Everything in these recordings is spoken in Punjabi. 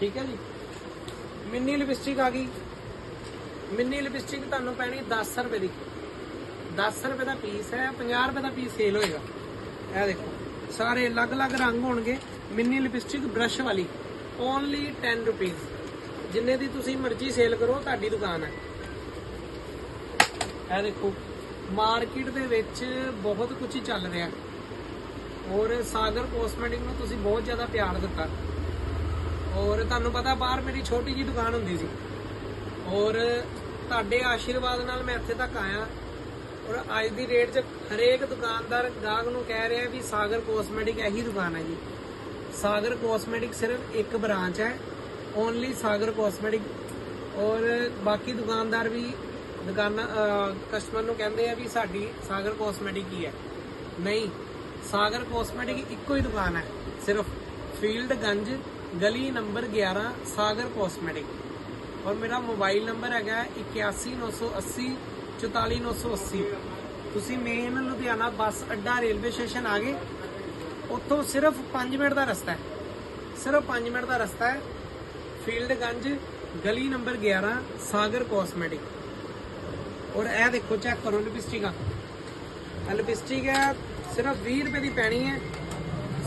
ਠੀਕ ਹੈ ਜੀ? ਮਿੰਨੀ ਲਿਪਸਟਿਕ ਆ ਗਈ। ਮਿੰਨੀ ਲਿਪਸਟਿਕ ਤੁਹਾਨੂੰ ਪੈਣੀ 10 ਰੁਪਏ ਦੀ। 10 ਰੁਪਏ ਦਾ ਪੀਸ ਹੈ 50 ਰੁਪਏ ਦਾ ਪੀਸ ਸੇਲ ਹੋਏਗਾ। ਇਹ ਦੇਖੋ, ਸਾਰੇ ਅਲੱਗ-ਅਲੱਗ ਰੰਗ ਹੋਣਗੇ, ਮਿੰਨੀ ਲਿਪਸਟਿਕ ਬ੍ਰਸ਼ ਵਾਲੀ। ਓਨਲੀ 10 ਰੁਪਏ ਜਿੰਨੇ ਦੀ ਤੁਸੀਂ ਮਰਜ਼ੀ ਸੇਲ ਕਰੋ, ਤੁਹਾਡੀ ਦੁਕਾਨ ਹੈ। ਇਹ ਦੇਖੋ ਮਾਰਕੀਟ ਦੇ ਵਿੱਚ ਬਹੁਤ ਕੁਝ ਚੱਲ ਰਿਹਾ। ਔਰ ਸਾਗਰ ਕੋਸਮੈਟਿਕ ਨੂੰ ਤੁਸੀਂ ਬਹੁਤ ਜ਼ਿਆਦਾ ਪਿਆਰ ਦਿੱਤਾ। ਔਰ ਤੁਹਾਨੂੰ ਪਤਾ ਬਾਹਰ ਮੇਰੀ ਛੋਟੀ ਜੀ ਦੁਕਾਨ ਹੁੰਦੀ ਸੀ। ਔਰ ਤੁਹਾਡੇ ਆਸ਼ੀਰਵਾਦ ਨਾਲ ਮੈਂ ਇੱਥੇ ਤੱਕ ਆਇਆ। ਔਰ ਅੱਜ ਦੀ ਡੇਟ 'ਚ ਹਰੇਕ ਦੁਕਾਨਦਾਰ ਗਾਹਕ ਨੂੰ ਕਹਿ ਰਿਹਾ ਵੀ ਸਾਗਰ ਕੋਸਮੈਟਿਕ ਇਹੀ ਦੁਕਾਨ ਹੈ ਜੀ। ਸਾਗਰ ਕੋਸਮੈਟਿਕ ਸਿਰਫ ਇੱਕ ਬ੍ਰਾਂਚ ਹੈ। ਓਨਲੀ ਸਾਗਰ ਕੋਸਮੈਟਿਕ ਔਰ ਬਾਕੀ ਦੁਕਾਨਦਾਰ ਵੀ ਦੁਕਾਨਾਂ ਕਸਟਮਰ ਨੂੰ ਕਹਿੰਦੇ ਆ ਵੀ ਸਾਡੀ ਸਾਗਰ ਕੋਸਮੈਟਿਕ ਹੀ ਹੈ। ਨਹੀਂ, ਸਾਗਰ ਕੋਸਮੈਟਿਕ ਇੱਕੋ ਹੀ ਦੁਕਾਨ ਹੈ। ਸਿਰਫ ਫੀਲਡ ਗੰਜ ਗਲੀ ਨੰਬਰ 11 ਸਾਗਰ ਕੋਸਮੈਟਿਕ। ਔਰ ਮੇਰਾ ਮੋਬਾਈਲ ਨੰਬਰ ਹੈਗਾ 81980 44980 ਤੁਸੀਂ ਮੇਨ ਲੁਧਿਆਣਾ ਬੱਸ ਅੱਡਾ ਰੇਲਵੇ ਸਟੇਸ਼ਨ ਆ ਗਏ। ਉੱਥੋਂ ਸਿਰਫ 5 ਮਿੰਟ ਦਾ ਰਸਤਾ ਹੈ। ਸਿਰਫ 5 ਮਿੰਟ ਦਾ ਰਸਤਾ ਹੈ। ਫੀਲਡ ਗੰਜ ਗਲੀ ਨੰਬਰ 11 ਸਾਗਰ ਕਾਸਮੈਟਿਕ। ਔਰ ਇਹ ਦੇਖੋ ਚੈੱਕ ਕਰੋ ਲਿਪਸਟਿਕਾਂ ਇਹ ਲਿਪਸਟਿਕ ਹੈ, ਸਿਰਫ 20 ਰੁਪਏ ਦੀ ਪੈਣੀ ਹੈ।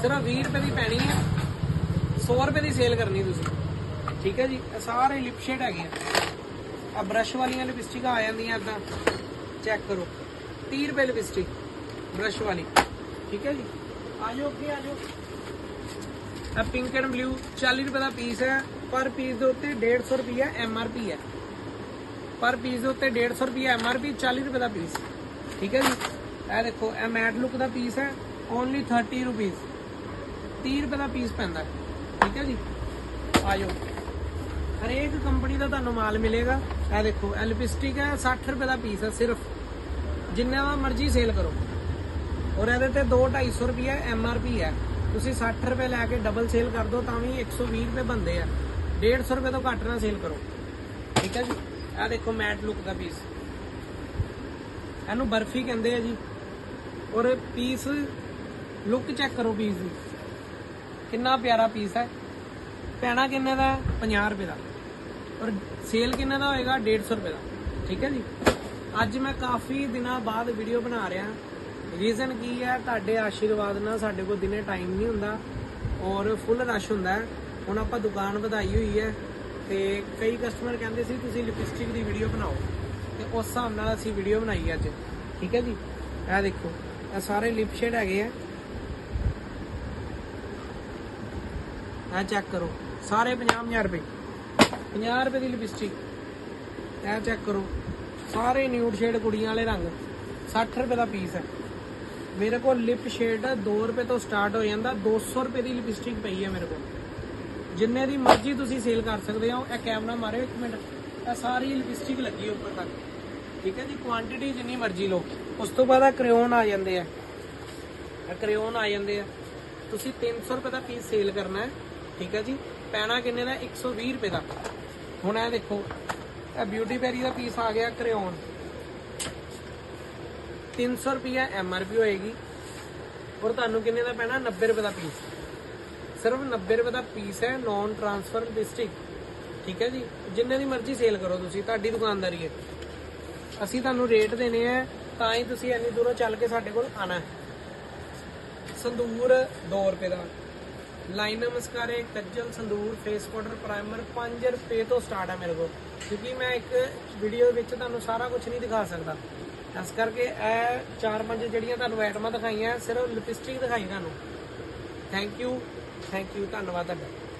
ਸਿਰਫ 20 ਰੁਪਏ ਦੀ ਪੈਣੀ ਹੈ। 100 ਰੁਪਏ ਦੀ ਸੇਲ ਕਰਨੀ ਤੁਸੀਂ। ਠੀਕ ਹੈ ਜੀ? ਇਹ ਸਾਰੇ ਲਿਪ ਸ਼ੇਡ ਹੈਗੇ ਆ। ਆ ਬ੍ਰਸ਼ ਵਾਲੀਆਂ ਲਿਪਸਟਿਕਾਂ ਆ ਜਾਂਦੀਆਂ ਇਦਾਂ। ਚੈੱਕ ਕਰੋ। 30 ਰੁਪਏ ਲਿਪਸਟਿਕ ਬ੍ਰਸ਼ ਵਾਲੀ। ਠੀਕ ਹੈ ਜੀ? ਆ ਜਾਓ ਅੱਗੇ ਆ ਜਾਓ ਆ ਪਿੰਕ ਐਂਡ ਬਲੂ 40 ਰੁਪਏ ਦਾ ਪੀਸ ਹੈ। ਪਰ ਪੀਸ ਦੇ ਉੱਤੇ 150 ਰੁਪਏ ਐਮ ਆਰ ਪੀ ਹੈ। ਪਰ ਪੀਸ ਦੇ ਉੱਤੇ 150 ਰੁਪਏ ਐਮ ਆਰ ਪੀ 40 ਰੁਪਏ ਦਾ ਪੀਸ ਠੀਕ ਹੈ ਜੀ? ਇਹ ਦੇਖੋ, ਇਹ ਮੈਟ ਲੁੱਕ ਦਾ ਪੀਸ ਹੈ। ਓਨਲੀ 30 ਰੁਪਏ 30 ਰੁਪਏ ਦਾ ਪੀਸ ਪੈਂਦਾ ਹੈ। ਠੀਕ ਹੈ ਜੀ? ਆ ਜਾਓ ਹਰੇਕ ਕੰਪਨੀ ਦਾ ਤੁਹਾਨੂੰ ਮਾਲ ਮਿਲੇਗਾ। ਇਹ ਦੇਖੋ ਐਲਪਿਸਟਿਕ ਹੈ 60 ਰੁਪਏ ਦਾ ਪੀਸ ਹੈ ਸਿਰਫ। ਜਿੰਨਾ ਮਰਜ਼ੀ ਸੇਲ ਕਰੋ। ਔਰ ਇਹਦੇ ਤੇ 2 250 ਰੁਪਏ ਐਮ ਆਰ ਪੀ ਹੈ। ਤੁਸੀਂ 60 ਰੁਪਏ ਲੈ ਕੇ ਡਬਲ ਸੇਲ ਕਰ ਦੋ, ਤਾਂ ਵੀ 120 ਰੁਪਏ ਬੰਦੇ ਆ। 150 ਰੁਪਏ ਤੋਂ ਘੱਟ ਨਾ ਸੇਲ ਕਰੋ। ਠੀਕ ਹੈ ਜੀ? ਇਹ ਦੇਖੋ ਮੈਟ ਲੁੱਕ ਦਾ ਪੀਸ ਇਹਨੂੰ ਬਰਫੀ ਕਹਿੰਦੇ ਆ ਜੀ। ਔਰ ਪੀਸ ਲੁੱਕ ਚੈੱਕ ਕਰੋ ਪੀਸ ਦੀ। ਕਿੰਨਾ ਪਿਆਰਾ ਪੀਸ ਹੈ? ਪੈਣਾ ਕਿੰਨੇ ਦਾ ਹੈ? 50 ਰੁਪਏ ਦਾ। ਔਰ ਸੇਲ ਕਿੰਨੇ ਦਾ ਹੋਏਗਾ? 150 ਰੁਪਏ ਦਾ। ਠੀਕ ਹੈ ਜੀ? ਅੱਜ ਮੈਂ ਕਾਫੀ ਦਿਨਾਂ ਬਾਅਦ ਵੀਡੀਓ ਬਣਾ ਰਿਹਾ। ਰੀਜ਼ਨ ਕੀ ਹੈ? ਤੁਹਾਡੇ ਆਸ਼ੀਰਵਾਦ ਨਾਲ ਸਾਡੇ ਕੋਲ ਦਿਨੇ ਟਾਈਮ ਨਹੀਂ ਹੁੰਦਾ। ਔਰ ਫੁੱਲ ਰਸ਼ ਹੁੰਦਾ ਹੈ। ਹੁਣ ਆਪਾਂ ਦੁਕਾਨ ਵਧਾਈ ਹੋਈ ਹੈ। ਤੇ ਕਈ ਕਸਟਮਰ ਕਹਿੰਦੇ ਸੀ, ਤੁਸੀਂ ਲਿਪਸਟਿਕ ਦੀ ਵੀਡੀਓ ਬਣਾਓ। ਤੇ ਉਸ ਹਿਸਾਬ ਨਾਲ ਅਸੀਂ ਵੀਡੀਓ ਬਣਾਈ ਅੱਜ। ਠੀਕ ਹੈ ਜੀ? ਇਹ ਦੇਖੋ, ਇਹ ਸਾਰੇ ਲਿਪ ਸ਼ੇਡ ਹੈਗੇ ਆ। ਇਹ ਚੈੱਕ ਕਰੋ। ਸਾਰੇ 50 ਰੁਪਏ। 50 ਰੁਪਏ ਦੀ ਲਿਪਸਟਿਕ ਇਹ ਚੈੱਕ ਕਰੋ। ਸਾਰੇ ਨਿਊਡ ਸ਼ੇਡ ਕੁੜੀਆਂ ਵਾਲੇ ਰੰਗ। 60 ਰੁਪਏ ਦਾ ਪੀਸ ਹੈ। ਮੇਰੇ ਕੋਲ ਲਿਪ ਸ਼ੇਡ 2 ਰੁਪਏ ਤੋਂ ਸਟਾਰਟ ਹੋ ਜਾਂਦਾ। 200 ਰੁਪਏ ਦੀ ਲਿਪਸਟਿਕ ਪਈ ਹੈ ਮੇਰੇ ਕੋਲ। ਜਿੰਨੇ ਦੀ ਮਰਜ਼ੀ ਤੁਸੀਂ ਸੇਲ ਕਰ ਸਕਦੇ ਹੋ। ਇਹ ਕੈਮਰਾ ਮਾਰਿਓ ਇੱਕ ਮਿੰਟ। ਇਹ ਸਾਰੀ ਲਿਪਸਟਿਕ ਲੱਗੀ ਉੱਪਰ ਤੱਕ। ਠੀਕ ਹੈ ਜੀ? ਕੁਆਂਟੀਟੀ ਜਿੰਨੀ ਮਰਜ਼ੀ ਲਓ। ਉਸ ਤੋਂ ਬਾਅਦ ਆ ਕ੍ਰੇਯੋਨ ਆ ਜਾਂਦੇ ਆ। ਇਹ ਕ੍ਰੇਯੋਨ ਆ ਜਾਂਦੇ ਆ। ਤੁਸੀਂ 300 ਰੁਪਏ ਦਾ ਪੀਸ ਸੇਲ ਕਰਨਾ ਹੈ। ਠੀਕ ਹੈ ਜੀ? ਪੈਣਾ ਕਿੰਨੇ ਦਾ? 120 ਰੁਪਏ ਦਾ। ਹੁਣ ਇਹ ਦੇਖੋ, ਇਹ ਬਿਊਟੀ ਬੈਰੀ ਦਾ ਪੀਸ ਆ ਗਿਆ ਕ੍ਰੇਯੋਨ 300 ਰੁਪਏ ਐਮ ਆਰ ਪੀ ਹੋਏਗੀ। ਔਰ ਤੁਹਾਨੂੰ ਕਿੰਨੇ ਦਾ ਪੈਣਾ? 90 ਰੁਪਏ ਦਾ ਪੀਸ ਸਿਰਫ 90 ਰੁਪਏ ਦਾ ਪੀਸ ਹੈ ਨੌਨ ਟ੍ਰਾਂਸਫਰ ਲਿਪਸਟਿਕ ਠੀਕ ਹੈ ਜੀ? ਜਿੰਨੇ ਦੀ ਮਰਜ਼ੀ ਸੇਲ ਕਰੋ ਤੁਸੀਂ, ਤੁਹਾਡੀ ਦੁਕਾਨਦਾਰੀ ਹੈ। ਅਸੀਂ ਤੁਹਾਨੂੰ ਰੇਟ ਦੇਣੇ ਆ ਤਾਂ ਹੀ ਤੁਸੀਂ ਇੰਨੀ ਦੂਰੋਂ ਚੱਲ ਕੇ ਸਾਡੇ ਕੋਲ ਆਣਾ ਸੰਦੂਰ 2 ਰੁਪਏ ਦਾ। ਲਾਈਨ ਮਸਕਾਰੇ ਕੱਜਲ ਸੰਦੂਰ ਫੇਸ ਪਾਊਡਰ ਪ੍ਰਾਈਮਰ 5 ਰੁਪਏ ਤੋਂ ਸਟਾਰਟ ਹੈ ਮੇਰੇ ਕੋਲ। ਕਿਉਂਕਿ ਮੈਂ ਇੱਕ ਵੀਡੀਓ ਵਿੱਚ ਤੁਹਾਨੂੰ ਸਾਰਾ ਕੁਝ ਨਹੀਂ ਦਿਖਾ ਸਕਦਾ। ਇਸ ਕਰਕੇ ਇਹ ਚਾਰ ਪੰਜ ਜਿਹੜੀਆਂ ਤੁਹਾਨੂੰ ਆਈਟਮਾਂ ਦਿਖਾਈਆਂ, ਸਿਰਫ ਲਿਪਸਟਿਕ ਦਿਖਾਈ ਤੁਹਾਨੂੰ। ਥੈਂਕ ਯੂ ਥੈਂਕ ਯੂ ਧੰਨਵਾਦ ਤੁਹਾਡਾ।